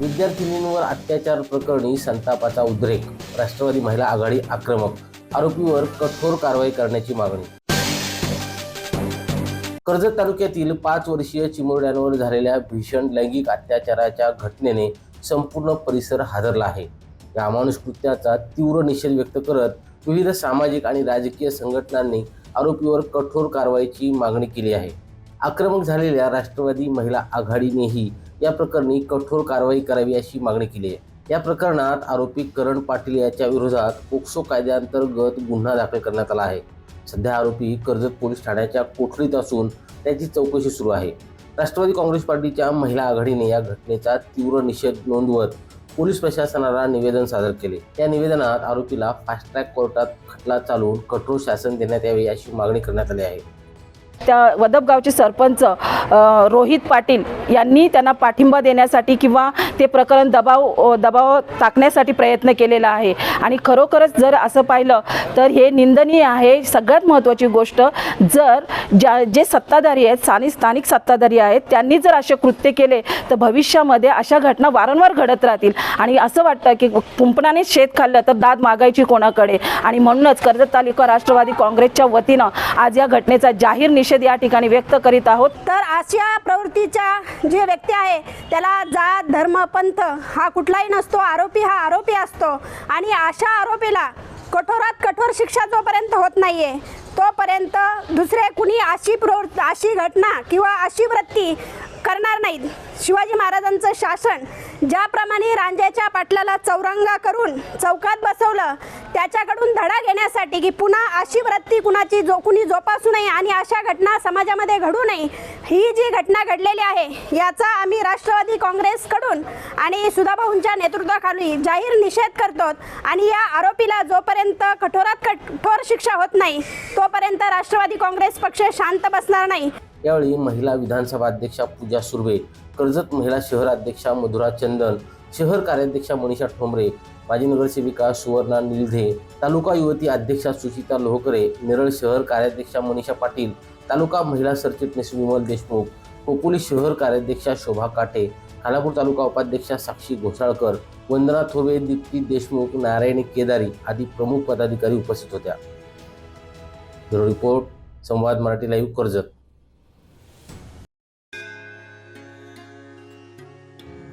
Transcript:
विद्यार्थिनींवर अत्याचार प्रकरणी संतापाचा उद्रेक राष्ट्रवादी महिला आघाडी आक्रमक आरोपीवर कठोर कारवाई करण्याची मागणी. कर्जत तालुक्यातील पाच वर्षीय चिमुरड्यांवर झालेल्या भीषण लैंगिक अत्याचाराच्या घटनेने संपूर्ण परिसर हादरला आहे. या अमानुष कृत्याचा तीव्र निषेध व्यक्त करत विविध सामाजिक आणि राजकीय संघटनांनी आरोपीवर कठोर कारवाईची मागणी केली आहे. आक्रमक झालेल्या राष्ट्रवादी महिला आघाडीनेही या प्रकरणी कठोर कारवाई करावी अशी मागणी केली आहे. या प्रकरणात आरोपी करण पाटील याच्या विरोधात पोक्सो कायद्याअंतर्गत गुन्हा दाखल करण्यात आला आहे. सध्या आरोपी कर्जत पोलीस ठाण्याच्या कोठडीत असून त्याची चौकशी सुरू आहे. राष्ट्रवादी काँग्रेस पार्टीच्या महिला आघाडीने या घटनेचा तीव्र निषेध नोंदवत पोलीस प्रशासनाला निवेदन सादर केले. या निवेदनात आरोपीला फास्ट ट्रॅक कोर्टात खटला चालवून कठोर शासन देण्यात यावे अशी मागणी करण्यात आली आहे. त्या वदबगावचे सरपंच रोहित पाटील यांनी त्यांना पाठिंबा देण्यासाठी किंवा ते प्रकरण दबाव दबाव टाकण्यासाठी प्रयत्न केलेला आहे. आणि खरोखरच जर असं पाहिलं तर हे निंदनीय आहे. सगळ्यात महत्त्वाची गोष्ट जर ज्या जे सत्ताधारी आहेत स्थानिक स्थानिक सत्ताधारी आहेत त्यांनी जर असे कृत्य केले तर भविष्यामध्ये अशा घटना वारंवार घडत राहतील. आणि असं वाटतं की कुंपणाने शेत खाल्लं तर दाद मागायची कोणाकडे? आणि म्हणूनच कर्जत तालुका राष्ट्रवादी काँग्रेसच्या वतीनं आज या घटनेचा जाहीर निषेध या ठिकाणी व्यक्त करीत आहोत. तर अशा प्रवृत्तीच्या जे व्यक्ती आहे त्याला जात धर्म पंथ हा कुठलाही नसतो. आरोपी हा आरोपी असतो. आणि अशा आरोपीला कठोरात कठोर शिक्षा जोपर्यंत होत नाही आहे तोपर्यंत दुसरे कुणी अशी प्रवृत्त अशी घटना किंवा अशी वृत्ती करणार नाहीत. शिवाजी महाराजांचं शासन ज्याप्रमाणे रांजेच्या पाटलाला चौरंगा करून चौकात बसवलं त्याच्याकडून धडा घेण्यासाठी की पुन्हा अशी वृत्ती कुणाची जो कुणी जोपासू नये आणि अशा घटना समाजामध्ये घडू नये ही जी घटना घडलेली आहे याचा आम्ही राष्ट्रवादी काँग्रेसकडून आणि सुधाभाऊंच्या नेतृत्वाखाली जाहीर निषेध करतो आणि या आरोपीला जोपर्यंत कठोरात कठोर शिक्षा होत नाही तोपर्यंत राष्ट्रवादी काँग्रेस पक्ष शांत बसणार नाही. यावेळी महिला विधानसभा अध्यक्षा पूजा सुर्वे कर्जत महिला शहर अध्यक्षा मधुरा चंदन शहर कार्याध्यक्षा मनीषा ठोंबरे माजी नगरसेविका सुवर्णा निलधे तालुका युवती अध्यक्षा सुचिता लोहकरे नेरळ शहर कार्याध्यक्षा मनीषा पाटील तालुका महिला सरचिटणीस विमल देशमुख कोपोली शहर कार्याध्यक्षा शोभा काटे खानापूर तालुका उपाध्यक्षा साक्षी घोसाळकर वंदना थोरवे दीप्ती देशमुख नारायणी केदारी आदी प्रमुख पदाधिकारी उपस्थित होत्या. ब्युरो रिपोर्ट संवाद मराठी लाईव्ह कर्जत.